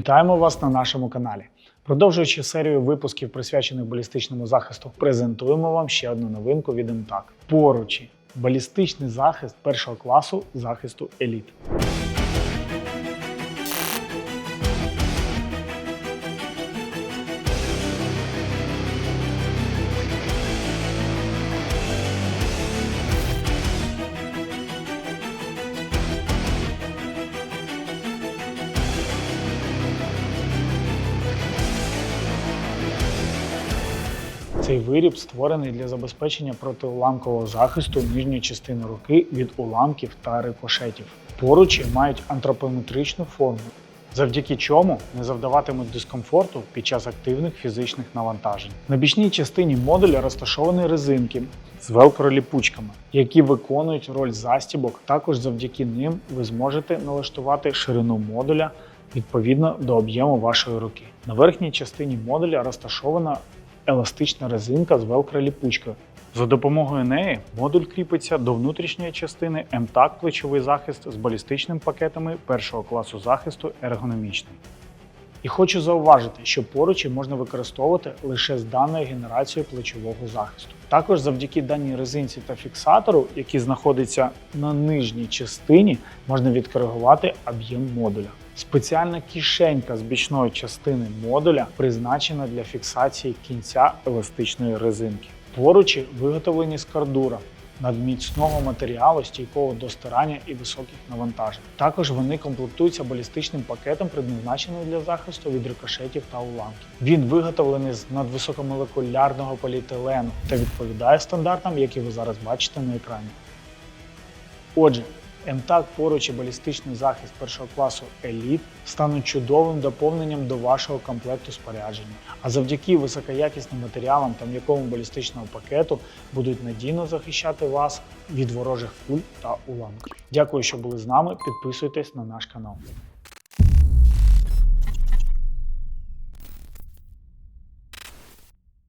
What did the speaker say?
Вітаємо вас на нашому каналі. Продовжуючи серію випусків, присвячених балістичному захисту, презентуємо вам ще одну новинку від МТАК. Поручі балістичний захист першого класу захисту еліт. Цей виріб створений для забезпечення протиуламкового захисту нижньої частини руки від уламків та рикошетів. Поручі мають антропометричну форму, завдяки чому не завдаватимуть дискомфорту під час активних фізичних навантажень. На бічній частині модуля розташовані резинки з велкроліпучками, які виконують роль застібок. Також завдяки ним ви зможете налаштувати ширину модуля відповідно до об'єму вашої руки. На верхній частині модуля розташована еластична резинка з велкроліпучкою. За допомогою неї модуль кріпиться до внутрішньої частини МТАК плечовий захист з балістичними пакетами першого класу захисту ергономічний. І хочу зауважити, що поручі можна використовувати лише з даною генерацією плечового захисту. Також завдяки даній резинці та фіксатору, який знаходиться на нижній частині, можна відкоригувати об'єм модуля. Спеціальна кишенька з бічної частини модуля призначена для фіксації кінця еластичної резинки. Поручі виготовлені з кардура надміцного матеріалу, стійкого до стирання і високих навантажень. Також вони комплектуються балістичним пакетом, предназначеним для захисту від рикошетів та уламків. Він виготовлений з надвисокомолекулярного поліетилену та відповідає стандартам, які ви зараз бачите на екрані. Отже, МТАК поруч і балістичний захист першого класу Еліт стануть чудовим доповненням до вашого комплекту спорядження. А завдяки високоякісним матеріалам та м'якому балістичного пакету будуть надійно захищати вас від ворожих куль та уламків. Дякую, що були з нами. Підписуйтесь на наш канал.